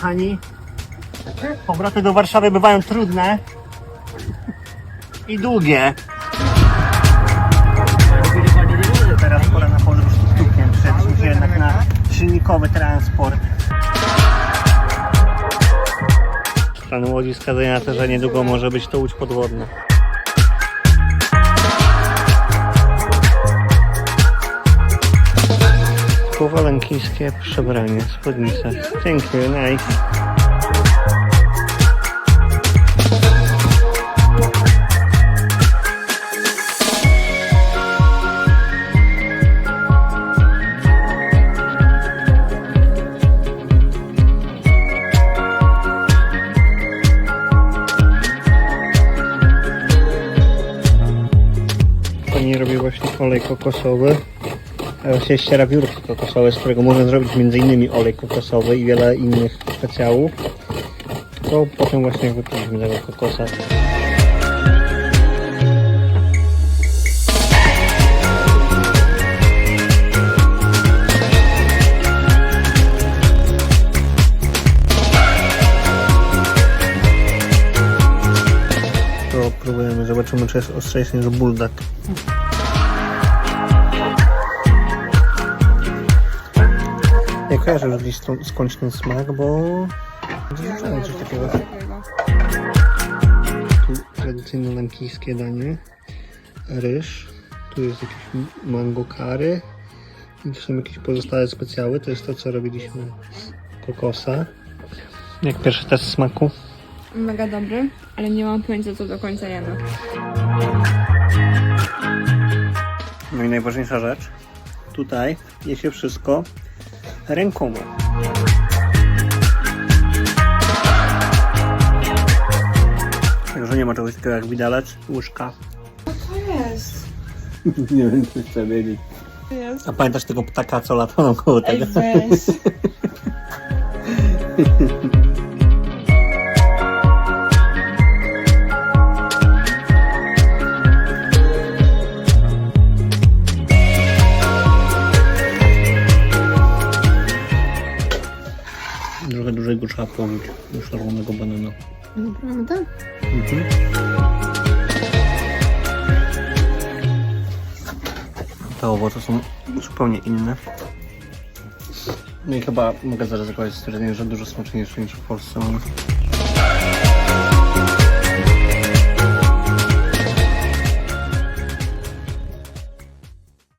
kochani. Powroty do Warszawy bywają trudne i długie. Teraz pora na podróż tukiem. Przejdźmy się jednak na silnikowy transport. Stan łodzi wskazuje na to, że niedługo może być to łódź podwodna. Powalenkijskie przebranie, spódnice. Thank you, nice. Pani robi właśnie olej kokosowy. Teraz się ściera biurko kokosowe, z którego można zrobić m.in. olej kokosowy i wiele innych specjałów. To potem właśnie wypiliśmy tego kokosa. To próbujemy, zobaczymy czy jest ostrzejszy niż bulldog. Kojarzę już gdzieś stąd- skądś ten smak, bo gdzieś słyszałem coś takiego. Tu tradycyjne lankijskie danie. Ryż. Tu jest jakieś m- mango curry. I tu są jakieś pozostałe specjały. To jest to, co robiliśmy z kokosa. Jak pierwszy test smaku? Mega dobry, ale nie mam pojęcia co do końca jemy. No i najważniejsza rzecz. Tutaj je się wszystko rękoma. Także nie ma czegoś takiego jak widelec, łyżka. Co jest? nie wiem, co chcę wiedzieć. Jest. A pamiętasz tego ptaka, co latał koło Ej, tego? weź. Trochę dłużej go trzeba położyć do szarlonego banana. Naprawdę? Mhm. Te owoce są zupełnie inne. No i chyba mogę zaryzykować stwierdzenie, że dużo smaczniejsze niż w Polsce.